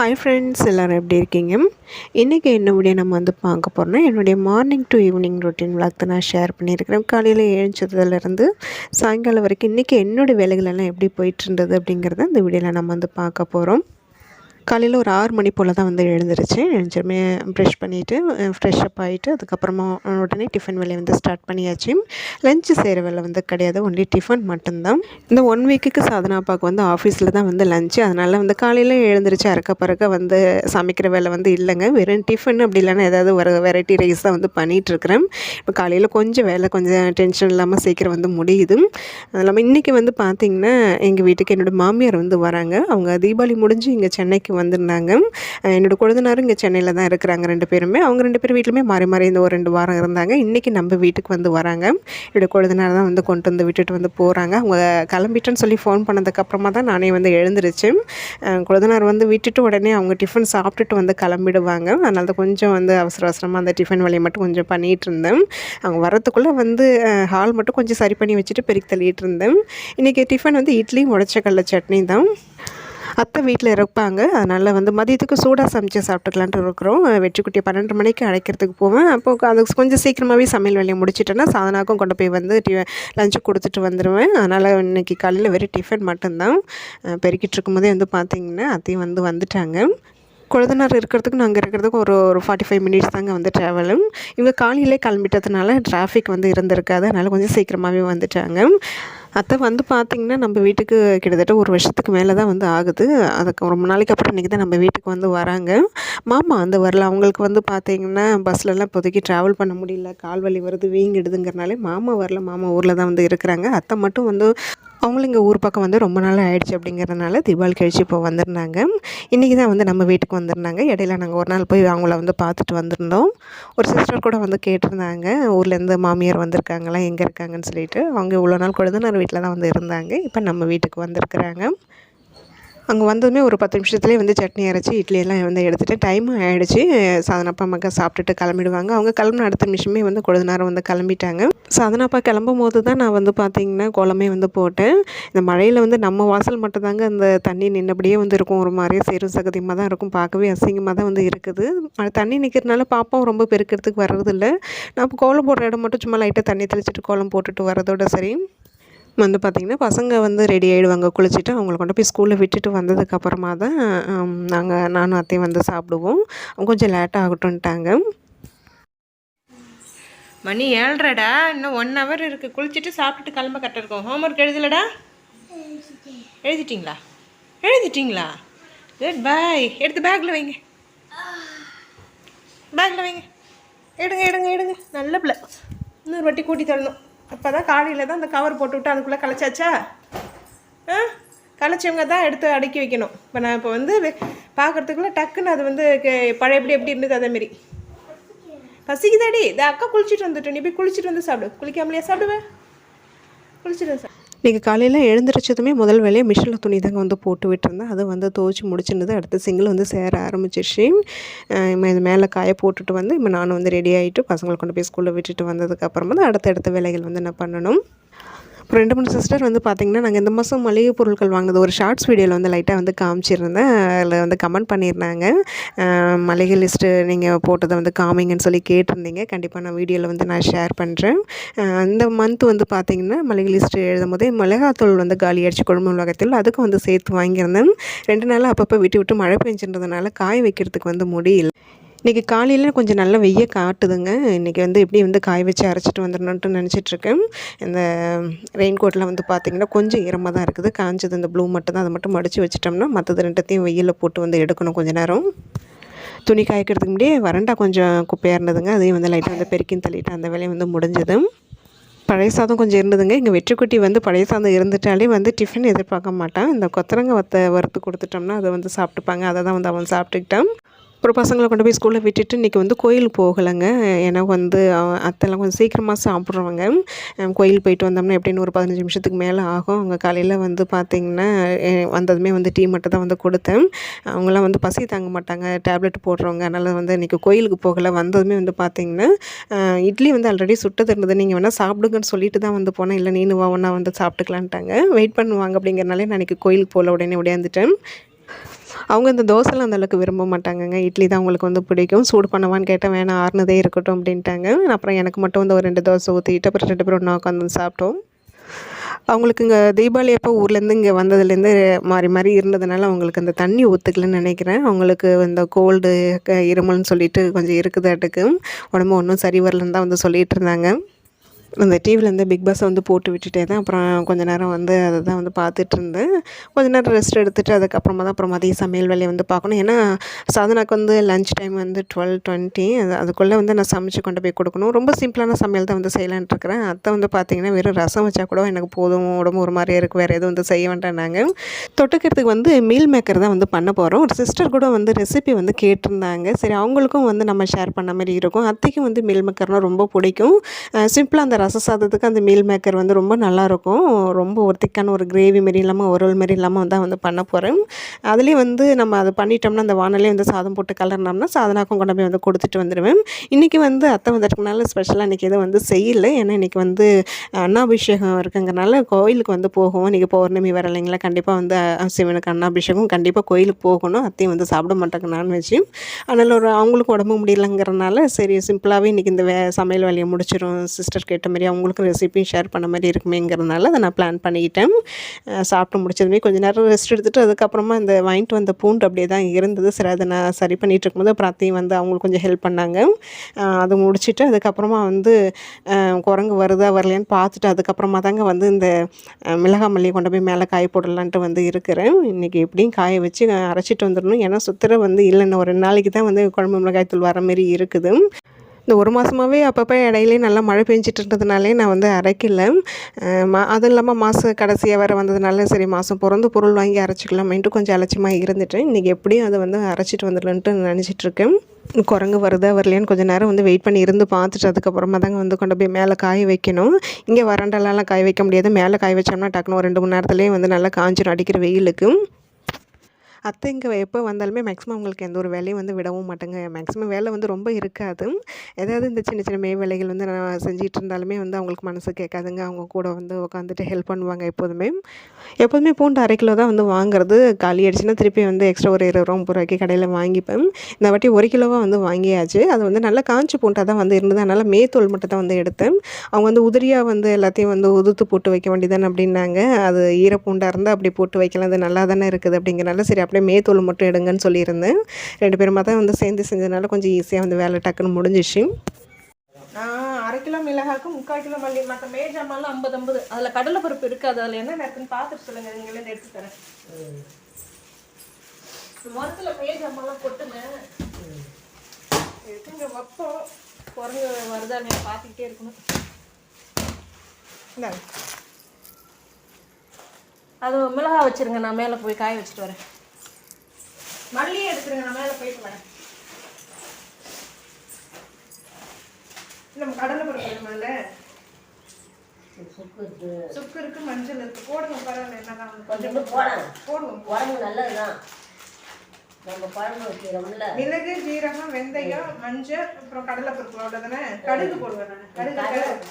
Hi friends எல்லோரும் எப்படி இருக்கீங்க? இன்றைக்கி என்ன வீடியோ நம்ம வந்து பார்க்க போகிறோம்னா என்னுடைய morning to evening routine vlog தான் நான் ஷேர் பண்ணியிருக்கிறேன். காலையில் எழுந்ததுலேருந்து சாயங்காலம் வரைக்கும் இன்றைக்கி என்னோடய வேலைகளெல்லாம் எப்படி போயிட்டுருந்தது அப்படிங்கிறத இந்த வீடியோவில் நம்ம வந்து பார்க்க போகிறோம் காலையில் ஒரு ஆறு மணி போல் தான் வந்து எழுந்துருச்சு. எழுந்திருமே ப்ரெஷ் பண்ணிவிட்டு ஃப்ரெஷ் அப் ஆகிட்டு அதுக்கப்புறமா உடனே டிஃபன் வேலையை வந்து ஸ்டார்ட் பண்ணியாச்சு. லஞ்சு செய்கிற வேலை வந்து கிடையாது. ஒன்லி டிஃபன் மட்டும்தான். இந்த ஒன் வீக்குக்கு சாதனா அப்பாவுக்கு வந்து ஆஃபீஸில் தான் வந்து லஞ்சு அதனால் வந்து காலையில் எழுந்துருச்சு அறக்க பறக்க வந்து சமைக்கிற வேலை வந்து இல்லைங்க. வெறும் டிஃபன் அப்படி இல்லைன்னா ஏதாவது ஒரு வெரைட்டி ரைஸ் தான் வந்து பண்ணிகிட்ருக்கிறேன் இப்போ காலையில் கொஞ்சம் வேலை கொஞ்சம் டென்ஷன் இல்லாமல் சீக்கிரம் வந்து முடியுது. அது இல்லாமல் இன்றைக்கி வந்து பார்த்திங்கன்னா எங்கள் வீட்டுக்கு என்னோடய மாமியார் வந்து வராங்க. அவங்க தீபாவளி முடிஞ்சு இங்கே சென்னைக்கு வந்திருந்தாங்க. என்னோடய என்னோட கொழுந்தனாரும் இங்கே சென்னையில் தான் இருக்கிறாங்க ரெண்டு பேருமே. அவங்க ரெண்டு பேரும் வீட்லையுமே மாறி மாறி இந்த ஒரு ரெண்டு வாரம் இருந்தாங்க. இன்றைக்கி நம்ம வீட்டுக்கு வந்து வராங்க. என்னோடய கொழுந்தனார் தான் வந்து கொண்டு வந்து விட்டுட்டு வந்து போகிறாங்க அவங்க கிளம்பிட்டேன்னு சொல்லி ஃபோன் பண்ணதுக்கப்புறமா தான் நானே வந்து எழுந்துருச்சு. கொழுந்தனார் வந்து விட்டுட்டு உடனே அவங்க டிஃபன் சாப்பிட்டுட்டு வந்து கிளம்பிடுவாங்க. அதனால தான் கொஞ்சம் வந்து அவசர அவசரமாக அந்த டிஃபன் வேலையை மட்டும் கொஞ்சம் பண்ணிகிட்டு இருந்தேன். அவங்க வரத்துக்குள்ளே வந்து ஹால் மட்டும் கொஞ்சம் சரி பண்ணி வச்சுட்டு பெருக்கி தள்ளிட்டு இருந்தேன். இன்றைக்கி டிஃபன் வந்து இட்லியும் உடச்சக்கடல சட்னி தான். அத்தை வீட்டில் இருப்பாங்க. அதனால் வந்து மதியத்துக்கு சூடாக சமைச்சு சாப்பிட்டுக்கலான்ட்டு இருக்கிறோம். வெற்றிக்குட்டியை பன்னெண்டு மணிக்கு அழைக்கிறதுக்கு போவேன். அப்போ அது கொஞ்சம் சீக்கிரமாகவே சமையல் வேலையை முடிச்சிட்டேன்னா சாதனாக்கும் கொண்டு போய் வந்து டி லஞ்சு கொடுத்துட்டு வந்துடுவேன் அதனால் இன்றைக்கி காலையில் வெறும் டிஃபன் மட்டும்தான். பெருக்கிட்டு இருக்கும்போதே வந்து பார்த்திங்கன்னா அத்தையும் வந்து வந்துட்டாங்க. கொழுந்தனார் இருக்கிறதுக்கும் நாங்கள் இருக்கிறதுக்கும் ஒரு ஒரு ஃபார்ட்டி ஃபைவ் மினிட்ஸ் தாங்க வந்து ட்ராவலும் இவங்க காலையிலே கிளம்பிட்டதுனால டிராஃபிக் வந்து இருந்திருக்காது. அதனால் கொஞ்சம் சீக்கிரமாகவே வந்துட்டாங்க. அத்தை வந்து பார்த்திங்கன்னா நம்ம வீட்டுக்கு கிட்டத்தட்ட ஒரு வருஷத்துக்கு மேலே தான் வந்து ஆகுது. அதுக்கு ரொம்ப நாளைக்கு அப்புறம் இன்றைக்கி தான் நம்ம வீட்டுக்கு வந்து வராங்க. மாமா வந்து வரல. அவங்களுக்கு வந்து பார்த்திங்கன்னா பஸ்லலாம் இப்போதைக்கு ட்ராவல் பண்ண முடியல. கால் வலி வருது வீங்கிடுதுங்கிறனாலே மாமா வரல. மாமா ஊரில் தான் வந்து இருக்கிறாங்க. அத்தை மட்டும் வந்து அவங்களும் இங்கே ஊர் பக்கம் வந்து ரொம்ப நாள் ஆயிடுச்சு அப்படிங்கிறதுனால தீபாவளி கழிச்சு இப்போ வந்திருந்தாங்க. இன்றைக்கி தான் வந்து நம்ம வீட்டுக்கு வந்திருந்தாங்க. இடையில நாங்கள் ஒரு நாள் போய் அவங்கள வந்து பார்த்துட்டு வந்திருந்தோம். ஒரு சிஸ்டர் கூட வந்து கேட்டிருந்தாங்க. ஊர்லேருந்து மாமியார் வந்திருக்காங்களா எங்கே இருக்காங்கன்னு சொல்லிட்டு. அவங்க இவ்வளோ நாள் கொழுந்தனார் வீட்டில் தான் வந்து இருந்தாங்க. இப்போ நம்ம வீட்டுக்கு வந்திருக்கிறாங்க. அங்கே வந்ததுமே ஒரு பத்து நிமிஷத்துலேயே வந்து சட்னி அரைச்சி இட்லியெல்லாம் வந்து எடுத்துகிட்டு டைமும் ஆகிடுச்சு சாதனப்பா மக்கள் சாப்பிட்டுட்டு கிளம்பிடுவாங்க. அவங்க கிளம்புன அடுத்த நிமிஷமே வந்து கொஞ்ச நேரம் வந்து கிளம்பிட்டாங்க. சாதனப்பா கிளம்பும் போது தான் நான் வந்து பார்த்திங்கன்னா குளமே வந்து போட்டேன். இந்த மழையில் வந்து நம்ம வாசல் மட்டும்தாங்க அந்த தண்ணி நின்னபடியே வந்து இருக்கும். ஒரு மாதிரியே சேரும் சகதியமாக தான் இருக்கும். பார்க்கவே அசிங்கமாக தான் வந்து இருக்குது. தண்ணி நிற்கிறதுனால பாப்பாவும் ரொம்ப பெருக்கிறதுக்கு வர்றதில்லை. நான் இப்போ கோலம் போடுற இடம் மட்டும் சும்மா லைட்டாக தண்ணி தெளிச்சிட்டு கோலம் போட்டுட்டு வரதோட சரி. வந்து பார்த்திங்கன்னா பசங்க வந்து ரெடி ஆகிடுவாங்க குளிச்சுட்டு அவங்கள கொண்டு போய் ஸ்கூலில் விட்டுட்டு வந்ததுக்கப்புறமா தான் நாங்கள் நானும் அத்தையும் வந்து சாப்பிடுவோம். கொஞ்சம் லேட்டாக ஆகட்டும்ட்டாங்க. மணி ஏழ்றடா இன்னும் ஒன் ஹவர் இருக்குது குளிச்சுட்டு சாப்பிட்டுட்டு கிளம்ப கரெக்டாக இருக்கும். ஹோம்ஒர்க் எழுதலடா? எழுதிட்டிங்களா? எழுதிட்டிங்களா? குட் பாய் எடுத்து பேக்கில் வைங்க. பேக்கில் வைங்க. எடுங்க எடுங்க எடுங்க. நல்ல பிள்ளை. இன்னொரு வாட்டி கூட்டி தரணும். அப்போ தான் காலையில் தான் அந்த கவர் போட்டு விட்டு அதுக்குள்ளே கலைச்சாச்சா? ஆ? கலைச்சவங்க தான் எடுத்து அடுக்கி வைக்கணும். இப்போ நான் இப்போ வந்து பார்க்குறதுக்குள்ளே டக்குன்னு அது வந்து கே- பழையபடி எப்படி இருந்தது அதேமாரி பசிக்குதாடி? இந்த அக்கா குளிச்சுட்டு வந்துட்டோம் நீ போய் குளிச்சுட்டு வந்து சாப்பிடு. குளிக்காமலையா சாப்பிடுவேன் குளிச்சுட்டு வந்து சாப்பிடு. இன்றைக்கி காலையில் எழுந்திரிச்சதுமே முதல் வேலையை மிஷினில் துணி தாங்க வந்து போட்டு விட்டுருந்தேன். அது வந்து துவச்சி முடிச்சிருந்தது. அடுத்த சிங்கிள் வந்து சேர ஆரம்பிச்சிருச்சு. இது மேலே காய போட்டுட்டு வந்து இப்போ நானும் வந்து ரெடி ஆகிட்டு பசங்களை கொண்டு போய் ஸ்கூலில் விட்டுட்டு வந்ததுக்கப்புறமா தான் அடுத்த அடுத்த வேலைகள் வந்து நான் பண்ணணும். அப்புறம் ரெண்டு மூணு சிஸ்டர் வந்து பார்த்திங்கன்னா நாங்கள் இந்த மாதம் மளிகை பொருட்கள் வாங்கினது ஒரு ஷார்ட்ஸ் வீடியோவில் வந்து லைட்டாக வந்து காமிச்சிருந்தேன். அதில் வந்து கமெண்ட் பண்ணியிருந்தாங்க மளிகை லிஸ்ட்டு நீங்கள் போட்டதை வந்து காமிங்கன்னு சொல்லி கேட்டிருந்தீங்க. கண்டிப்பாக நான் வீடியோவில் வந்து நான் ஷேர் பண்ணுறேன் இந்த மந்த் வந்து பார்த்திங்கன்னா மளிகை லிஸ்ட்டு எழுதும் போதே மிளகாத்தூள் வந்து காலி அடிச்சு குழம்பு உலகத்தில் அதுக்கும் வந்து சேர்த்து வாங்கியிருந்தேன். ரெண்டு நாளாக அப்பப்போ விட்டு விட்டு மழை பெஞ்சின்றதுனால காய வைக்கிறதுக்கு வந்து முடியல. இன்றைக்கி காலையில் கொஞ்சம் நல்ல வெய்ய காட்டுதுங்க. இன்றைக்கி வந்து எப்படி வந்து காய வச்சு அரைச்சிட்டு வந்துடணுன்ட்டு நினச்சிட்ருக்கேன். இந்த ரெயின் கோட்டில் வந்து பார்த்திங்கன்னா கொஞ்சம் ஈரமாக தான் இருக்குது. காஞ்சது இந்த ப்ளூ மட்டும் தான் அதை மட்டும் மடித்து வச்சிட்டோம்னா மற்றது ரெண்டத்தையும் வெயிலில் போட்டு வந்து எடுக்கணும் கொஞ்சம் நேரம். துணி காய்க்கிறதுக்கு முன்னாடியே வறண்டா கொஞ்சம் குப்பையாக இருந்ததுங்க. அதையும் வந்து லைட்டாக வந்து பெருக்கின்னு தள்ளிட்டு அந்த வேலையை வந்து முடிஞ்சது. பழைய சாதம் கொஞ்சம் இருந்ததுங்க. இங்கே வெற்றிக்குட்டி வந்து பழைய சாதம் இருந்துட்டாலே வந்து டிஃபன் எதிர்பார்க்க மாட்டான். இந்த கொத்தரங்க வத்த வறுத்து கொடுத்துட்டோம்னா அதை வந்து சாப்பிட்டுப்பாங்க. அதை தான் வந்து அவன் சாப்பிட்டுக்கிட்டான். அப்புறம் பசங்களை கொண்டு போய் ஸ்கூலில் விட்டுட்டு இன்றைக்கி வந்து கோயிலுக்கு போகலைங்க. ஏன்னா வந்து அத்தெல்லாம் அத்தைலாம் கொஞ்சம் சீக்கிரமாக சாப்பிட்றவங்க கோயில் போயிட்டு வந்தோம்னா எப்படின்னு ஒரு பதினஞ்சு நிமிஷத்துக்கு மேலே ஆகும். அவங்க காலையில் வந்து பார்த்திங்கன்னா வந்ததுமே வந்து டீ மட்டும் தான் வந்து கொடுத்தேன். அவங்களாம் வந்து பசி தாங்க மாட்டாங்க. டேப்லெட் போடுறவங்க. அதனால் வந்து இன்றைக்கி கோயிலுக்கு போகலை. வந்ததுமே வந்து பார்த்திங்கன்னா இட்லி வந்து ஆல்ரெடி சுட்டது இருந்தது. நீங்கள் வேணால் சாப்பிடுங்கன்னு சொல்லிட்டு தான் வந்து போனேன். இல்லை நீனு வா ஒன்றா வந்து சாப்பிட்டுக்கலான்ட்டாங்க. வெயிட் பண்ணுவாங்க அப்படிங்கிறனாலே நான் இன்றைக்கி கோயிலுக்கு போகல. உடனே உடையாந்துட்டேன். அவங்க இந்த தோசைலாம் அந்தளவுக்கு விரும்ப மாட்டாங்கங்க. இட்லி தான் அவங்களுக்கு வந்து பிடிக்கும். சூடு பண்ணவான்னு கேட்டால் வேணாம் ஆறுனதே இருக்கட்டும் அப்படின்ட்டாங்க. அப்புறம் எனக்கு மட்டும் வந்து ஒரு ரெண்டு தோசை ஊற்றிட்டு அப்புறம் ரெண்டு பேரும் ஒன்றா உட்காந்து சாப்பிட்டோம். அவங்களுக்கு இங்கே தீபாவளி அப்போ ஊர்லேருந்து இங்கே வந்ததுலேருந்து மாறி மாறி இருந்ததுனால அவங்களுக்கு அந்த தண்ணி ஒத்துக்கலன்னு நினைக்கிறேன். அவங்களுக்கு இந்த கோல்டு இருமல்னு சொல்லிட்டு கொஞ்சம் இருக்குதாட்டுக்கு உடம்பு ஒன்றும் சரி வரலன்னு தான் வந்து சொல்லிகிட்டு இருந்தாங்க. அந்த டிவிலேருந்து பிக் பாஸ் வந்து போட்டு விட்டுட்டே தான் அப்புறம் கொஞ்ச நேரம் வந்து அதை தான் வந்து பார்த்துட்டு இருந்தேன். கொஞ்ச நேரம் ரெஸ்ட் எடுத்துகிட்டு அதுக்கப்புறமா தான் அப்புறம் மதிய சமையல் வேலையை வந்து பார்க்கணும். ஏன்னா சாதனாக்கு வந்து லஞ்ச் டைம் வந்து டுவெல் டுவெண்ட்டி அது அதுக்குள்ளே வந்து நான் சமைச்சு கொண்டு போய் கொடுக்கணும். ரொம்ப சிம்பிளான சமையல் தான் வந்து செய்யலான்ட்டு இருக்கிறேன். அத்தை வந்து பார்த்திங்கன்னா வெறும் ரசம் வச்சா கூட எனக்கு போதும் உடம்பு ஒரு மாதிரியே இருக்குது வேறு எதுவும் வந்து செய்ய வேண்டாம் நாங்கள் தொட்டுக்கிறதுக்கு வந்து மீல் மேக்கர் தான் வந்து பண்ண போகிறோம் ஒரு சிஸ்டர் கூட வந்து ரெசிபி வந்து கேட்டிருந்தாங்க. சரி அவங்களுக்கும் வந்து நம்ம ஷேர் பண்ண மாதிரி இருக்கும். அத்தைக்கும் வந்து மீல் மேக்கர்னால் ரொம்ப பிடிக்கும். சிம்பிளாக அந்த ரச சாதத்துக்கு அந்த மீல் மேக்கர் வந்து ரொம்ப நல்லாயிருக்கும். ரொம்ப ஒரு திக்கான ஒரு கிரேவி மாரி இல்லாமல் ஒரு மாரி இல்லாமல் தான் வந்து பண்ண போகிறேன் அதுலேயே வந்து நம்ம அதை பண்ணிட்டோம்னா அந்த வானலே வந்து சாதம் போட்டு கலர்னோம்னா சாதனாக்கும் கொண்டு போய் வந்து கொடுத்துட்டு வந்துடுவேன் இன்றைக்கி வந்து அத்தை வந்திருக்கனால ஸ்பெஷலாக இன்றைக்கி எதுவும் வந்து செய்யலை. ஏன்னா இன்றைக்கி வந்து அன்னாபிஷேகம் இருக்குங்கிறனால கோயிலுக்கு வந்து போகும் இன்றைக்கி பௌர்ணமி வர இல்லைங்களா கண்டிப்பாக வந்து சிவனுக்கு அன்னாபிஷேகம் கண்டிப்பாக கோயிலுக்கு போகணும். அத்தையும் வந்து சாப்பிட மாட்டாங்க நான்வெஜ் அதனால் ஒரு அவங்களுக்கும் உடம்பு முடியலங்கிறனால சரி சிம்பிளாகவே இன்றைக்கி இந்த வே சமையல் வேலையை முடிச்சிடும் சிஸ்டர் கேட்ட மாதிரி அவங்களுக்கும் ரெசிபியும் ஷேர் பண்ண மாதிரி இருக்குமேங்கிறதுனால அதை நான் பிளான் பண்ணிக்கிட்டேன். சாப்பிட்டு முடிச்சதுமே கொஞ்ச நேரம் ரெஸ்ட் எடுத்துகிட்டு அதுக்கப்புறமா இந்த வாங்கிட்டு வந்த பூண்டு அப்படியே தான் இருந்தது. சரி அதை நான் சரி பண்ணிகிட்டு இருக்கும்போது அப்புறம் அத்தையும் வந்து அவங்களுக்கு கொஞ்சம் ஹெல்ப் பண்ணாங்க. அது முடிச்சுட்டு அதுக்கப்புறமா வந்து குரங்கு வருதா வரலையான்னு பார்த்துட்டு அதுக்கப்புறமா தாங்க வந்து இந்த மிளகா மல்லியை கொண்டு போய் மேலே காய போடலான்ட்டு வந்து இருக்கிறேன். இன்றைக்கி எப்படியும் காய வச்சு அரைச்சிட்டு வந்துடணும். ஏன்னா சுத்திரம் வந்து இல்லைன்னு ஒரு ரெண்டு நாளைக்கு தான் வந்து குழம்பு மிளகாய் தூள் வர மாதிரி இருக்குது. இந்த ஒரு மாதமாகவே அப்பப்போ இடையிலே நல்லா மழை பெஞ்சிட்டு இருந்ததுனாலே நான் வந்து அரைக்கல. மா அதுவும் இல்லாமல் மாத கடைசியாக வேறு வந்ததுனால சரி மாதம் பிறந்து பொருள் வாங்கி அரைச்சிக்கலாமேன்ட்டு கொஞ்சம் அலட்சியமாக இருந்துட்டேன். இன்றைக்கி எப்படியும் அதை வந்து அரைச்சிட்டு வந்துடலான்ட்டு நினச்சிட்ருக்கேன். குரங்கு வருதா வரலையான்னு கொஞ்சம் நேரம் வந்து வெயிட் பண்ணி இருந்து பார்த்துட்டு அதுக்கப்புறமா தாங்க வந்து கொண்டு போய் மேலே காய வைக்கணும். இங்கே வறண்டலாம் காய வைக்க முடியாது. மேலே காய வச்சோம்னா டக்குனு ஒரு ரெண்டு மணி நேரத்துலேயே வந்து நல்லா காஞ்சிரும் அடிக்கிற வெயிலுக்கு. அத்தை இங்கே எப்போ வந்தாலுமே மேக்ஸிமம் அவங்களுக்கு எந்த ஒரு வேலையும் வந்து விடவும் மாட்டேங்க. மேக்ஸிமம் வேலை வந்து ரொம்ப இருக்காது. ஏதாவது இந்த சின்ன சின்ன மே வேலைகள் வந்து நான் செஞ்சிட்டு இருந்தாலுமே வந்து அவங்களுக்கு மனசு கேட்காதுங்க. அவங்க கூட வந்து உட்காந்துட்டு ஹெல்ப் பண்ணுவாங்க எப்போதுமே. எப்போதுமே பூண்டு அரை கிலோ தான் வந்து வாங்குறது. காலி ஆயிடுச்சுன்னா திருப்பி வந்து எக்ஸ்ட்ரா ஒரு இருபது ரூபா முப்பது ரூபாய்க்கு கடையில் வாங்கிப்பேன். இந்த வாட்டி ஒரு கிலோவாக வந்து வாங்கியாச்சு. அது வந்து நல்லா காஞ்சி பூண்டாக தான் வந்து இருந்தது. அதனால் மேத்தோல் மட்டும் தான் வந்து எடுத்தேன். அவங்க வந்து உதிரியாக வந்து எல்லாத்தையும் வந்து உதுத்து போட்டு வைக்க வேண்டியதானே அப்படின்னாங்க. அது ஈரப்பூண்டாக இருந்தால் அப்படி போட்டு வைக்கலாம். அது நல்லா தானே இருக்குது அப்படிங்கிறனால சரி அப்படியே மேத்தூள் மட்டும் எடுங்கன்னு சொல்லியிருந்தேன். ரெண்டு பேருமா தான் வந்து சேர்ந்து செஞ்சதுனால கொஞ்சம் ஈஸியாக வந்து வேலை டக்குன்னு முடிஞ்சிச்சு. நான் அரை கிலோ மிளகாக்கு முக்கால் கிலோ மல்லி மற்ற மேஜாமெல்லாம் ஐம்பது ஐம்பது அதில் கடலை பருப்பு இருக்காது அதில் என்ன இருக்குன்னு பார்த்துட்டு சொல்லுங்கள் நீங்களே எடுத்து தரேன். மரத்தில் மேஜாமெல்லாம் கொட்டுங்க. எடுத்துங்க வைப்போம். குரங்கு வருதா நீங்கள் பார்த்துக்கிட்டே இருக்கணும். இந்தாங்க. அது மிளகா வச்சிருங்க நான் மேலே போய் காய வச்சுட்டு வரேன். மல்லியை எடுத்துருங்க நான் மேலே போயிட்டு வரேன் நம்ம கடலை பருப்பு வேணுமில்ல சுக்கு இருக்கு. மஞ்சள் இருக்கு. போடுங்க பரவாயில்ல என்னதான் கொஞ்சம் போடாங்க போடுவோம். உடம்பு நல்லதுதான். நம்ம குழம்பு வைக்கிறோம்ல. மிளகு ஜீரகம் வெந்தயம் மஞ்சள் அப்புறம் கடலை பருப்பு அவ்வளோதானே கடுகு போடுவேன் நான். கடுகு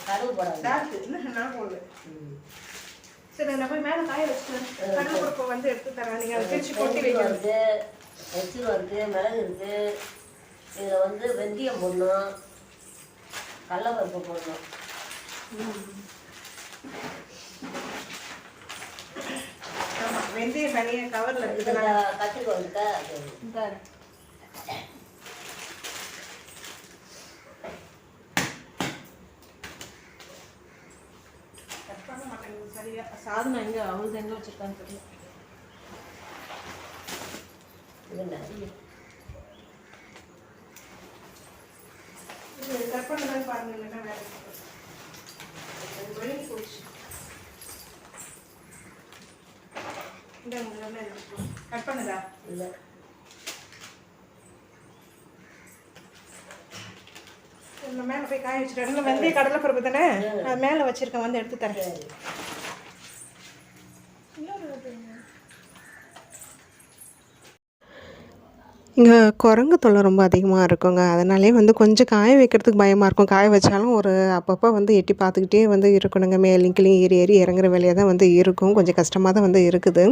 கடுகு டார்க்கு இல்லை நான் போடுவேன் சரி நான் போய் மேலே காய வச்சுக்கிறேன். கடலை பருப்பு வந்து எடுத்து தரேன். நீங்கள் அதை பிரித்து கொட்டி வெந்தயம் வைக்கணும் இருக்கு எச்சில் இருக்கு மிளகு இருக்கு. இதில் வந்து வெந்தயம் போடணும். கடலப்பருப்பு போடணும். வெந்தயம் தனியாக கவரில் இருக்குது கத்திரிக்காய் இருக்கா? அது. சாதனம் எங்க? அவளுது எங்க வச்சிருக்கான்னு தெரியல. இது நிறைய கட் பண்ணுதா? இல்லை. மேலே போய் காய வச்சுட்டு கடலை பருப்பு தானே? அது மேலே வச்சிருக்கேன் வந்து எடுத்து தரேன் சரி இங்கே குரங்கு தொல்லை ரொம்ப அதிகமாக இருக்குங்க. அதனாலே வந்து கொஞ்சம் காய வைக்கிறதுக்கு பயமாக இருக்கும். காய வச்சாலும் ஒரு அப்பப்போ வந்து எட்டி பார்த்துக்கிட்டே வந்து இருக்கணுங்க. மேலேயும் கீழேயும் ஏறி ஏறி இறங்குற வேலையாக தான் வந்து இருக்கும். கொஞ்சம் கஷ்டமாக தான் வந்து இருக்குது.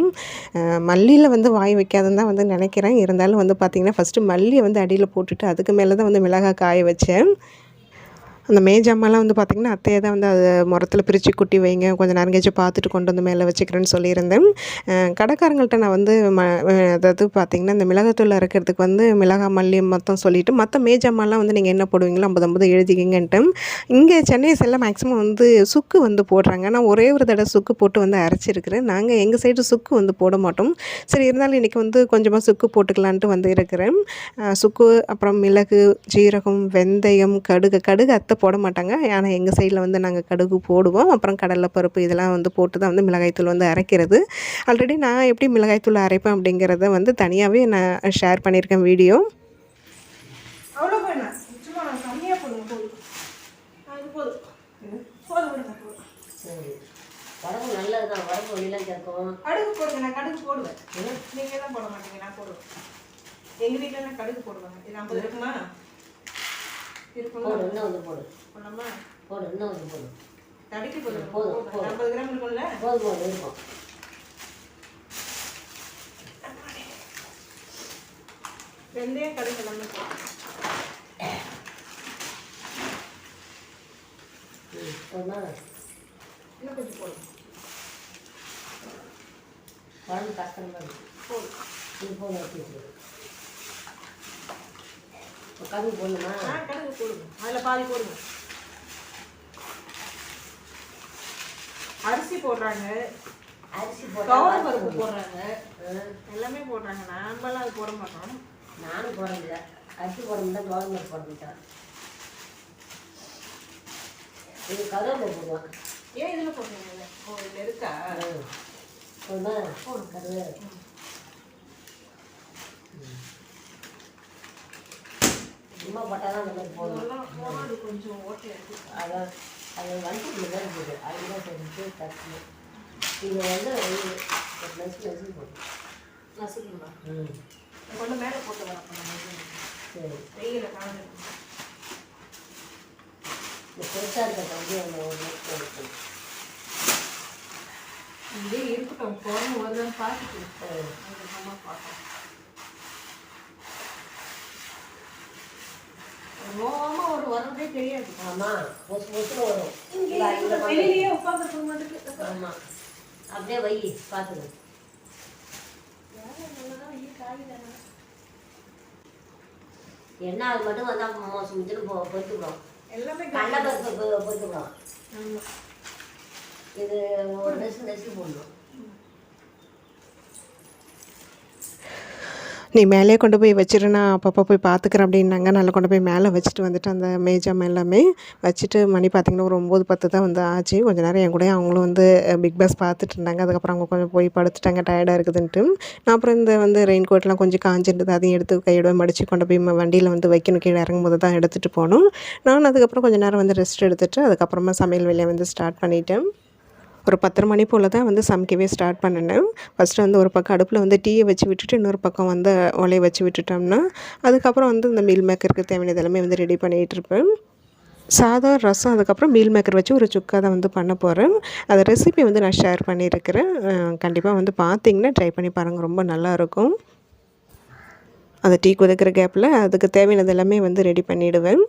மல்லியில் வந்து வாய் வைக்காதுன்னு தான் வந்து நினைக்கிறேன். இருந்தாலும் வந்து பார்த்திங்கன்னா ஃபஸ்ட்டு மல்லியை வந்து அடியில் போட்டுட்டு அதுக்கு மேலே தான் வந்து மிளகாய் காய வச்சேன். அந்த மேஜாமெல்லாம் வந்து பார்த்திங்கன்னா அத்தையை தான் வந்து அது முரத்தில் பிரித்து குட்டி வைங்க. கொஞ்சம் நேரம் கழிச்சு பார்த்துட்டு கொண்டு வந்து மேலே வச்சுக்கிறேன்னு சொல்லியிருந்தேன். கடைக்காரங்கள்ட்ட நான் வந்து ம அதாவது பார்த்திங்கன்னா இந்த மிளகாத்தூள் அரைக்கிறதுக்கு வந்து மிளகா மல்லி மொத்தம் சொல்லிவிட்டு மற்ற மேஜாமெல்லாம் வந்து நீங்கள் என்ன போடுவீங்களோ ஐம்பது ஐம்பது எழுதிக்கிங்கன்ட்டு. இங்கே சென்னை சைடில் மேக்ஸிமம் வந்து சுக்கு வந்து போடுறாங்க. நான் ஒரே ஒரு தடவை சுக்கு போட்டு வந்து அரைச்சிருக்கிறேன். நாங்கள் எங்கள் சைடு சுக்கு வந்து போட மாட்டோம். சரி இருந்தாலும் இன்றைக்கி வந்து கொஞ்சமாக சுக்கு போட்டுக்கலான்ட்டு வந்து இருக்கிறேன். சுக்கு அப்புறம் மிளகு ஜீரகம் வெந்தயம் கடுகு கடுகு அத்தை போட மாட்டாங்க ஆனால் எங்கள் சைடில் வந்து நாங்கள் கடுகு போடுவோம். அப்புறம் கடலைப்பருப்பு இதெல்லாம் வந்து போட்டு தான் வந்து மிளகாய்த்தூள் வந்து அரைக்கிறது. ஆல்ரெடி நான் எப்படி மிளகாய்த்தூள் அரைப்பேன் அப்படிங்கிறத வந்து தனியாகவே நான் ஷேர் பண்ணியிருக்கேன் வீடியோ. உடம்பு நல்லது தான் உடம்பு வெளியெல்லாம் கேட்கும் கடுகு போடுங்க நான் கடுகு போடுவேன். நீங்கள் தான் போட மாட்டீங்க நான் போடுவேன். எங்கள் வீட்டிலலாம் கடுகு போடுவாங்க. இது ஐம்பது இருக்குமா? போடு இன்னும் வந்து போடு. போடலாமா போடு இன்னும் வந்து போடு. தடுக்கி போடுங்க போதும், போதும். போதும். ஐம்பது கிராம் இருக்கும்ல? போதும் போது இருக்கும். வெந்தயம் கடுகு எல்லாமே போடுங்க ம் போதுமா? இன்னும் கொஞ்சம் போடுங்க உடம்பு கஷ்டமாக இருக்கு. போதும் இது போதும் வச்சு கடுகு போடணுமா? ஆ கடுகு போடுங்க. அதில் பாதி போடுங்க. அரிசி போடுறாங்க. அரிசி போட்டால் பருப்பு போடுறாங்க. எல்லாமே போடுறாங்க. நாமெல்லாம் அது போட மாட்டோம். நானும் போட முடியல. அரிசி போட முடியல கவர்மெண்ட் போட முடியல இது கருவேப்பிலை போடுவான் ஏன் இதில் போடுறீங்க? ஓ இதில் இருக்கா? போதுமா கருவே சும்மா போட்டால் தான் அந்த மாதிரி போதும் கொஞ்சம் இருக்கு அதான் அது வண்டிக்குள்ள தான் இருக்குது அதுதான் செஞ்சு தட்டு இது வந்து நெசு நெசு போடும் நசுக்குங்களா ம். கொண்டு மேலே போட்டு வரப்போ சரி. வெயில காண இந்த பெருசாக இருக்கிறத வந்து அந்த ஒரு நெக்ஸ்ட் எடுக்கணும் இதே இருக்கட்டும் குழம்பு வருதான்னு பார்த்துட்டு. ம். அதுக்கப்புறமா பார்க்கலாம் நோமா ஒரு வரதே தெரியாது. பொசு பொசுன்னு வரும். இங்கே மாட்டேங்குது அப்படியே வை பார்த்துக்கோ என்ன அது மட்டும் வந்தால் மோசம் இதுன்னு போ பொறுத்துக்கிறோம். எல்லாமே கடலை பருப்பு பொறுத்துக்கிறோம். ஆமா. இது ஒரு நெசு நெசு போடணும். நீ மேலே கொண்டு போய் வச்சிரு நான் அப்பப்போ போய் பார்த்துக்கிறேன் அப்படின்னாங்க. நல்லா கொண்டு போய் மேலே வச்சுட்டு வந்துட்டு அந்த மேஜம் எல்லாமே வச்சுட்டு மணி பார்த்திங்கன்னா ஒரு ஒம்பது பத்து தான் வந்து ஆச்சு. கொஞ்ச நேரம் என் கூட அவங்களும் வந்து பிக் பாஸ் பார்த்துட்டு இருந்தாங்க. அதுக்கப்புறம் அவங்க கொஞ்சம் போய் படுத்துட்டாங்க டயர்டாக இருக்குதுன்ட்டு. நான் அப்புறம் இந்த வந்து ரெயின் கோட்லாம் கொஞ்சம் காஞ்சிருந்தது அதையும் எடுத்து கையோட மடித்து கொண்டு போய் வண்டியில் வந்து வைக்கணும் கீழே இறங்கும்போது தான் எடுத்துகிட்டு போகணும் நான் அதுக்கப்புறம் கொஞ்சம் நேரம் வந்து ரெஸ்ட் எடுத்துட்டு அதுக்கப்புறமா சமையல் வேலையை வந்து ஸ்டார்ட் பண்ணிட்டேன். ஒரு பத்தரை மணி போல் தான் வந்து சமைக்கவே ஸ்டார்ட் பண்ணினேன். ஃபஸ்ட்டு வந்து ஒரு பக்கம் அடுப்பில் வந்து டீயை வச்சு விட்டுட்டு இன்னொரு பக்கம் வந்து ஒலையை வச்சு விட்டுட்டோம்னா அதுக்கப்புறம் வந்து இந்த மீல் மேக்கருக்கு தேவையானது எல்லாமே வந்து ரெடி பண்ணிகிட்டு இருப்பேன். சாதம் ரசம் அதுக்கப்புறம் மீல் மேக்கர் வச்சு ஒரு சுக்கா தான் வந்து பண்ண போகிறேன் அந்த ரெசிபி வந்து நான் ஷேர் பண்ணியிருக்கிறேன். கண்டிப்பாக வந்து பார்த்தீங்கன்னா ட்ரை பண்ணி பாருங்கள் ரொம்ப நல்லாயிருக்கும் அந்த டீ கொதிக்கிற கேப்பில் அதுக்கு தேவையானது எல்லாமே வந்து ரெடி பண்ணிவிடுவேன்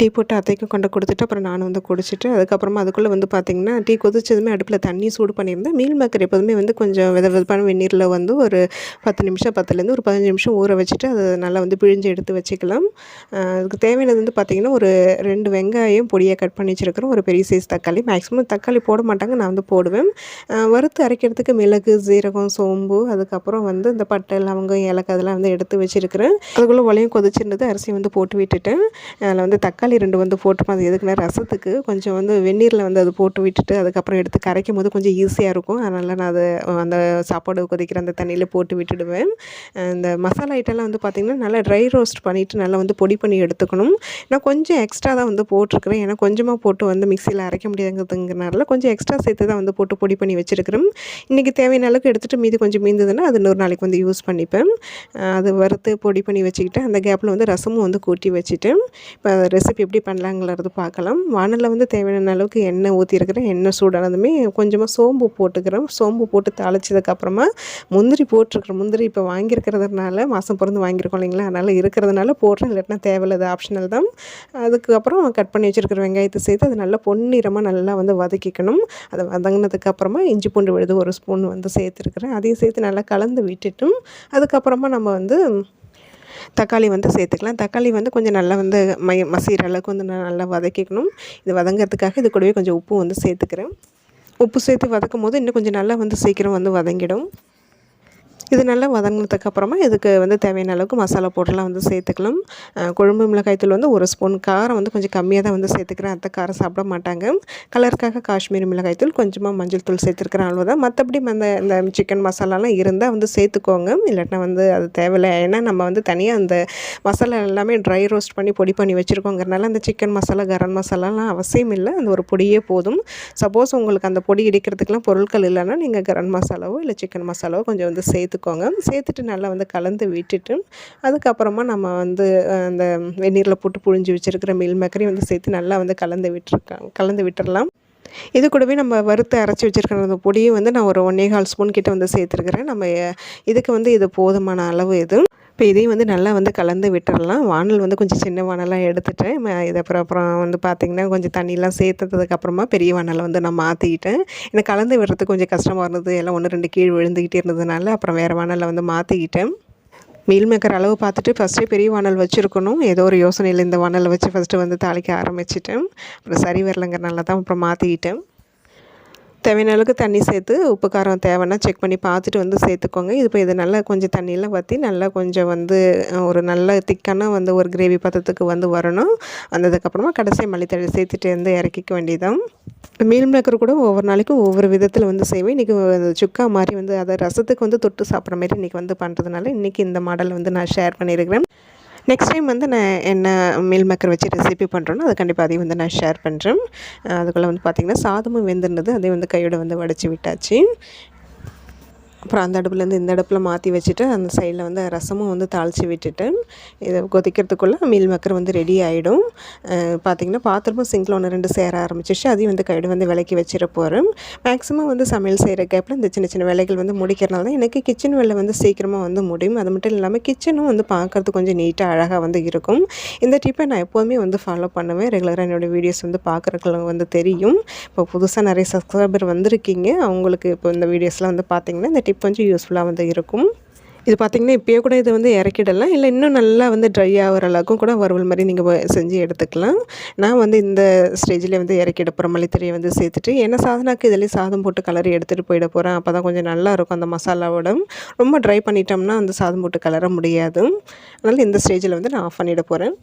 டீ போட்டு அத்தைக்கும் கொண்டு கொடுத்துட்டு அப்புறம் நான் வந்து குடிச்சிட்டு அதுக்கப்புறமா அதுக்குள்ளே வந்து பார்த்திங்கன்னா டீ கொதிச்சதுமே அடுப்பில் தண்ணி சூடு பண்ணியிருந்தேன் மீல் மேக்கர் எப்போதுமே வந்து கொஞ்சம் வித விதப்பான வெந்நீரில் வந்து ஒரு பத்து நிமிஷம் பத்துலேருந்து ஒரு பதினஞ்சு நிமிஷம் ஊற வச்சுட்டு அதை நல்லா வந்து பிழிஞ்சு எடுத்து வச்சுக்கலாம். அதுக்கு தேவையானது வந்து பார்த்திங்கன்னா ஒரு ரெண்டு வெங்காயம் பொடியாக கட் பண்ணி வச்சுருக்கிறோம். ஒரு பெரிய சைஸ் தக்காளி. மேக்ஸிமம் தக்காளி போட மாட்டாங்க நான் வந்து போடுவேன். வறுத்து அரைக்கிறதுக்கு மிளகு ஜீரகம் சோம்பு அதுக்கப்புறம் வந்து இந்த பட்டை லவங்கம் ஏலக்காய் அதெல்லாம் வந்து எடுத்து வச்சுருக்கிறேன். அதுக்குள்ளே உலையும் கொதிச்சிருந்தது அரிசி வந்து போட்டு விட்டுட்டேன். அதில் வந்து தக்காளி தக்காளி ரெண்டு வந்து போட்டுப்போம் அது எதுக்குன்னா ரசத்துக்கு கொஞ்சம் வந்து வெந்நீரில் வந்து அது போட்டு விட்டுட்டு அதுக்கப்புறம் எடுத்து கரைக்கும் போது கொஞ்சம் ஈஸியாக இருக்கும். அதனால் நான் அதை அந்த சாப்பாடு கொதிக்கிற அந்த தண்ணியில் போட்டு விட்டுடுவேன். இந்த மசாலா ஐட்டம்லாம் வந்து பார்த்திங்கன்னா நல்லா ட்ரை ரோஸ்ட் பண்ணிவிட்டு நல்லா வந்து பொடி பண்ணி எடுத்துக்கணும். நான் கொஞ்சம் எக்ஸ்ட்ரா தான் வந்து போட்டிருக்கிறேன். ஏன்னா கொஞ்சமாக போட்டு வந்து மிக்சியில் அரைக்க முடியாதுங்கிறதுனால கொஞ்சம் எக்ஸ்ட்ரா சேர்த்து தான் வந்து போட்டு பொடி பண்ணி வச்சுருக்கிறேன். இன்றைக்கி தேவையான அளவுக்கு எடுத்துகிட்டு மீதி கொஞ்சம் மீந்ததுன்னா அது இன்னொரு நாளைக்கு வந்து யூஸ் பண்ணிப்பேன். அது வறுத்து பொடி பண்ணி வச்சுக்கிட்டு அந்த கேப்பில் வந்து ரசமும் வந்து கூட்டி வச்சுட்டு இப்போ ரெசிபி எப்படி பண்ணலாங்கிறது பார்க்கலாம். வானலில் வந்து தேவையான அளவுக்கு எண்ணெய் ஊற்றிருக்கிறேன் எண்ணெய் சூடானதுமே கொஞ்சமாக சோம்பு போட்டுக்கிறேன் சோம்பு போட்டு தாளிச்சதுக்கப்புறமா முந்திரி போட்டிருக்கிறேன் முந்திரி இப்போ வாங்கியிருக்கிறதுனால மாதம் பிறந்து வாங்கியிருக்கோம் இல்லைங்களா? அதனால் இருக்கிறதுனால போடுறேன். இல்லாட்டினா தேவையில்லாத ஆப்ஷனல் தான். அதுக்கப்புறம் கட் பண்ணி வச்சுருக்கிற வெங்காயத்தை சேர்த்து அது நல்லா பொன்னிறமாக நல்லா வந்து வதக்கிக்கணும். அதை வதங்கினதுக்கப்புறமா இஞ்சி பூண்டு விழுது ஒரு ஸ்பூன் வந்து சேர்த்துருக்குறேன். அதையும் சேர்த்து நல்லா கலந்து விட்டுட்டும். அதுக்கப்புறமா நம்ம வந்து தக்காளி வந்து சேர்த்துக்கலாம். தக்காளி வந்து கொஞ்சம் நல்லா வந்து மய மசிகிற அளவுக்கு வந்து நான் நல்லா வதக்கிக்கணும். இது வதங்கிறதுக்காக இது கூடவே கொஞ்சம் உப்பு வந்து சேர்த்துக்கிறேன். உப்பு சேர்த்து வதக்கும் போது இன்னும் கொஞ்சம் நல்லா வந்து சீக்கிரம் வந்து வதங்கிடும். இது நல்லா வதங்கினதுக்கு அப்புறமா இதுக்கு வந்து தேவையான அளவுக்கு மசாலா பவுடர்லாம் வந்து சேர்த்துக்கலாம். கொழும்பு குழம்பு மிளகாய்த்தூள் வந்து ஒரு ஸ்பூன் காரம் வந்து கொஞ்சம் கம்மியாக தான் வந்து சேர்த்துக்கிறேன். அத்தை காரம் சாப்பிட மாட்டாங்க. கலருக்காக காஷ்மீரி மிளகாய்த்தூள் கொஞ்சமாக மஞ்சள் தூள் சேர்த்துருக்கிறேன் அவ்வளோதான் மற்றபடி அந்த இந்த சிக்கன் மசாலாலாம் இருந்தால் வந்து சேர்த்துக்கோங்க. இல்லாட்டினா வந்து அது தேவையில்லை. ஏன்னா நம்ம வந்து தனியாக அந்த மசாலா எல்லாமே ட்ரை ரோஸ்ட் பண்ணி பொடி பண்ணி வச்சுருக்கோங்கிறனால அந்த சிக்கன் மசாலா கரம் மசாலாலாம் அவசியம் இல்லை. அந்த ஒரு பொடியே போதும். சப்போஸ் உங்களுக்கு அந்த பொடி இடிக்கிறதுக்கெலாம் பொருட்கள் இல்லைன்னா நீங்கள் கரம் மசாலாவோ இல்லை சிக்கன் மசாலாவோ கொஞ்சம் வந்து சேர்த்துக்கோங்க சேர்த்துட்டு நல்லா வந்து கலந்து விட்டுட்டு அதுக்கப்புறமா நம்ம வந்து அந்த வெந்நீரில் போட்டு புழிஞ்சு வச்சுருக்கிற மீல் மேக்கரையும் வந்து சேர்த்து நல்லா வந்து கலந்து விட்டுருக்காங்க கலந்து விட்டுடலாம் இது கூடவே நம்ம வறுத்து அரைச்சி வச்சுருக்கிற அந்த பொடியும் வந்து நான் ஒரு ஒன்றே கால் ஸ்பூன் கிட்ட வந்து சேர்த்துருக்குறேன். நம்ம இதுக்கு வந்து இது போதுமான அளவு இது. இப்போ இதையும் வந்து நல்லா வந்து கலந்து விட்டுறலாம். வானல் வந்து கொஞ்சம் சின்ன வானலாக எடுத்துட்டேன். இது அப்புறம் அப்புறம் வந்து பார்த்திங்கன்னா கொஞ்சம் தண்ணியெலாம் சேர்த்ததுக்கப்புறமா பெரிய வானலை வந்து நான் மாற்றிக்கிட்டேன் எனக்கு கலந்து விடுறதுக்கு கொஞ்சம் கஷ்டமாக இருந்தது. எல்லாம் ஒன்று ரெண்டு கீழ் விழுந்துக்கிட்டே இருந்ததுனால அப்புறம் வேறு வானலில் வந்து மாற்றிக்கிட்டேன் மீல் மேக்கர் அளவு பார்த்துட்டு ஃபஸ்ட்டே பெரிய வானல் வச்சுருக்கணும். ஏதோ ஒரு யோசனையில் இந்த வானலை வச்சு ஃபஸ்ட்டு வந்து தாளிக்க ஆரம்பிச்சிட்டேன். அப்புறம் சரி வரலங்கிறனால தான் அப்புறம் மாற்றிக்கிட்டேன் தேவையான அளவுக்கு தண்ணி சேர்த்து உப்பு காரம் தேவைன்னா செக் பண்ணி பார்த்துட்டு வந்து சேர்த்துக்கோங்க. இது இப்போ இது நல்லா கொஞ்சம் தண்ணியெலாம் வற்றி நல்லா கொஞ்சம் வந்து ஒரு நல்ல திக்கான வந்து ஒரு கிரேவி பதத்துக்கு வந்து வரணும். வந்ததுக்கப்புறமா கடைசி மல்லித்தழை சேர்த்துட்டு வந்து இறக்கிக்க வேண்டியதான் மீல் மேக்கர் கூட ஒவ்வொரு நாளைக்கும் ஒவ்வொரு விதத்தில் வந்து செய்வேன். இன்றைக்கி சுக்கா மாதிரி வந்து அதை ரசத்துக்கு வந்து தொட்டு சாப்பிட்ற மாதிரி இன்றைக்கி வந்து பண்ணுறதுனால இன்றைக்கி இந்த மாடல் வந்து நான் ஷேர் பண்ணியிருக்கிறேன். நெக்ஸ்ட் டைம் வந்து நான் என்ன மீல் மேக்கர் வச்சு ரெசிபி பண்ணுறேனோ அது கண்டிப்பாக அதையும் வந்து நான் ஷேர் பண்ணுறேன் அதுக்குள்ளே வந்து பார்த்திங்கன்னா சாதமும் வெந்திருந்தது அதையும் வந்து கையோடு வந்து வடைச்சி விட்டாச்சு. அப்புறம் அந்த அடுப்புலேருந்து இந்த அடுப்பில் மாற்றி வச்சுட்டு அந்த சைடில் வந்து ரசமும் வந்து தாளித்து விட்டுட்டு இதை கொதிக்கிறதுக்குள்ளே மீல் மேக்கர் வந்து ரெடி ஆகிடும். பார்த்திங்கன்னா பாத்திரமும் சிங்கில் ஒன்று ரெண்டு சேர ஆரம்பிச்சிச்சு. அதையும் வந்து கைடு வந்து விலக்கி வச்சிட போகிறேன் மேக்ஸிமம் வந்து சமையல் செய்கிற கேப்பில் இந்த சின்ன சின்ன வேலைகள் வந்து முடிக்கிறனால தான் எனக்கு கிச்சன் வேலை வந்து சீக்கிரமாக வந்து முடியும். அது மட்டும் இல்லாமல் கிச்சனும் வந்து பார்க்கறதுக்கு கொஞ்சம் நீட்டாக அழகாக வந்து இருக்கும். இந்த டிப்பை நான் எப்போதுமே வந்து ஃபாலோ பண்ணுவேன். ரெகுலராக என்னோடய வீடியோஸ் வந்து பார்க்குறதுக்கு வந்து தெரியும். இப்போ புதுசாக நிறைய சப்ஸ்கிரைபர் வந்திருக்கீங்க. அவங்களுக்கு இப்போ இந்த வீடியோஸ்லாம் வந்து பார்த்திங்கன்னா இந்த டிப் கொஞ்சம் யூஸ்ஃபுல்லாக வந்து இருக்கும். இது பார்த்திங்கன்னா இப்போயே கூட இது வந்து இறக்கிடலாம். இல்லை இன்னும் நல்லா வந்து ட்ரை ஆகிற அளவுக்கும் கூட வறுவல் மாதிரி நீங்கள் செஞ்சு எடுத்துக்கலாம். நான் வந்து இந்த ஸ்டேஜில் வந்து இறக்கிட போகிறேன் மல்லித்தறியை வந்து சேர்த்துட்டு ஏன்னா சாதனாக்கு இதுலேயே சாதம் போட்டு கலரி எடுத்துகிட்டு போயிட போகிறேன் அப்போ தான் கொஞ்சம் நல்லாயிருக்கும் அந்த மசாலாவோட ரொம்ப ட்ரை பண்ணிட்டோம்னா அந்த சாதம் போட்டு கலர முடியாது. அதனால் இந்த ஸ்டேஜில் வந்து நான் ஆஃப் பண்ணிட போகிறேன்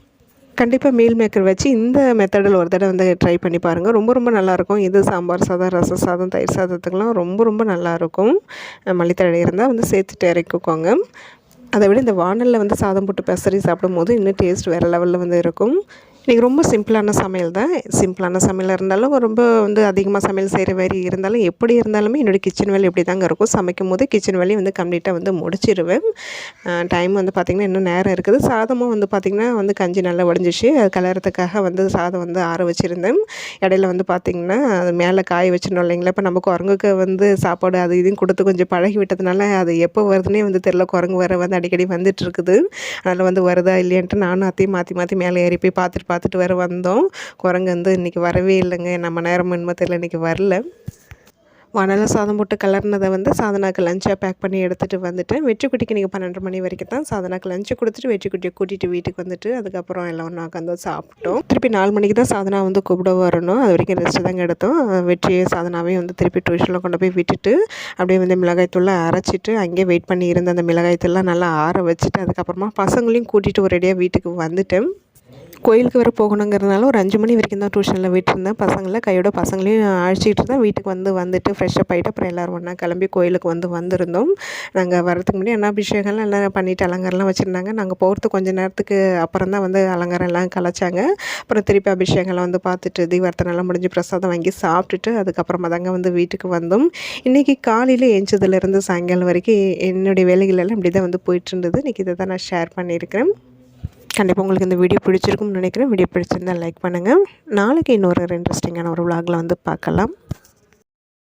கண்டிப்பாக மீல் மேக்கர் வச்சு இந்த மெத்தடில் ஒரு தடவை வந்து ட்ரை பண்ணி பாருங்கள் ரொம்ப ரொம்ப நல்லாயிருக்கும் இது சாம்பார் சாதம் ரச சாதம் தயிர் சாதத்துக்கெலாம் ரொம்ப ரொம்ப நல்லாயிருக்கும் மல்லித்தழை இருந்தால் வந்து சேர்த்துட்டு இறக்கிக்கோங்க. அதை விட இந்த வானலில் வந்து சாதம் போட்டு பெசரி சாப்பிடும்போது இன்னும் டேஸ்ட் வேறு லெவலில் வந்து இருக்கும். இன்றைக்கி ரொம்ப சிம்பிளான சமையல் தான். சிம்பிளான சமையலாக இருந்தாலும் ரொம்ப வந்து அதிகமாக சமையல் செய்கிற மாதிரி இருந்தாலும் எப்படி இருந்தாலுமே என்னோடய கிச்சன் வேலை எப்படி தாங்க இருக்கும். சமைக்கும் போது கிச்சன் வேலையை வந்து கம்ப்ளீட்டாக வந்து முடிச்சிருவேன். டைம் வந்து பார்த்திங்கன்னா இன்னும் நேரம் இருக்குது. சாதமும் வந்து பார்த்திங்கன்னா வந்து கஞ்சி நல்லா உடஞ்சிச்சு அது கலரத்துக்காக வந்து சாதம் வந்து ஆற வச்சுருந்தேன். இடையில வந்து பார்த்திங்கன்னா அது மேலே காய வச்சிடணும் இல்லைங்களா? இப்போ நம்ம குரங்குக்கு வந்து சாப்பாடு அது இதையும் கொடுத்து கொஞ்சம் பழகி விட்டதுனால அது எப்போ வருதுன்னே வந்து தெரில குரங்கு வர வந்து அடிக்கடி வந்துட்டு இருக்குது. அதனால் வந்து வருதா இல்லையான்ட்டு நானும் அத்தையும் மாற்றி மாற்றி மேலே ஏறி போய் பார்த்துட்டு பார்த்துட்டு வேறு வந்தோம். குரங்கு வந்து இன்றைக்கி வரவே இல்லைங்க. நம்ம நேரம் என்னமோ தெரியல இன்றைக்கி வரல. வானல சாதம் போட்டு கலர்னதை வந்து சாதனாக்கு லஞ்சாக பேக் பண்ணி எடுத்துகிட்டு வந்துட்டேன். வெற்றிக்குட்டிக்கு நீங்கள் பன்னெண்டு மணி வரைக்கும் தான் சாதனாக்கு லஞ்சு கொடுத்துட்டு வெற்றிக்குட்டியை கூட்டிகிட்டு வீட்டுக்கு வந்துட்டு அதுக்கப்புறம் எல்லாம் ஒன்றா உட்காந்து சாப்பிட்டோம். திருப்பி நாலு மணிக்கு தான் சாதனா வந்து கூப்பிட வரணும். அது வரைக்கும் ரெஸ்ட் தாங்க எடுத்தோம். வெற்றி சாதனாவே வந்து திருப்பி டியூஷனில் கொண்டு போய் விட்டுட்டு அப்படியே வந்து மிளகாய்த்தூளை அரைச்சிட்டு அங்கேயே வெயிட் பண்ணி இருந்த அந்த மிளகாய்த்தூள்லாம் நல்லா ஆற வச்சுட்டு அதுக்கப்புறமா பசங்களையும் கூட்டிகிட்டு ஒரேடியாக வீட்டுக்கு வந்துட்டேன். கோயிலுக்கு வர போகணுங்கிறதுனால ஒரு அஞ்சு மணி வரைக்கும் தான் டியூஷனில் விட்டுருந்தேன் பசங்களை கையோட பசங்களையும் அழைச்சிட்டு தான் வீட்டுக்கு வந்து வந்துட்டு ஃப்ரெஷ்ஷப் ஆகிட்டு அப்புறம் எல்லோரும் ஒன்றா கிளம்பி கோயிலுக்கு வந்து வந்திருந்தோம். நாங்கள் வரதுக்கு முன்னாடி என்ன அபிஷேகம்லாம் எல்லாம் பண்ணிவிட்டு அலங்காரம்லாம் வச்சுருந்தாங்க. நாங்கள் போகிறதுக்கு கொஞ்சம் நேரத்துக்கு அப்புறம் தான் வந்து அலங்காரம் எல்லாம் கலைச்சாங்க. அப்புறம் திருப்பி அபிஷேகம்லாம் வந்து பார்த்துட்டு தீபார்த்தனைலாம் முடிஞ்சு பிரசாதம் வாங்கி சாப்பிட்டுட்டு அதுக்கப்புறமா தாங்க வந்து வீட்டுக்கு வந்தோம். இன்றைக்கி காலையில் எழுந்ததுலேருந்து சாயங்காலம் வரைக்கும் என்னுடைய வேலைகள் எல்லாம் இப்படி தான் வந்து போயிட்டு இருந்தது இன்றைக்கி இதை தான் நான் ஷேர் பண்ணியிருக்கிறேன். கண்டிப்பாக உங்களுக்கு இந்த வீடியோ பிடிச்சிருக்கும்னு நினைக்கிறேன். வீடியோ பிடிச்சிருந்தால் லைக் பண்ணுங்கள் நாளைக்கு இன்னொரு இன்ட்ரெஸ்டிங்கான ஒரு விளாகில் வந்து பார்க்கலாம்.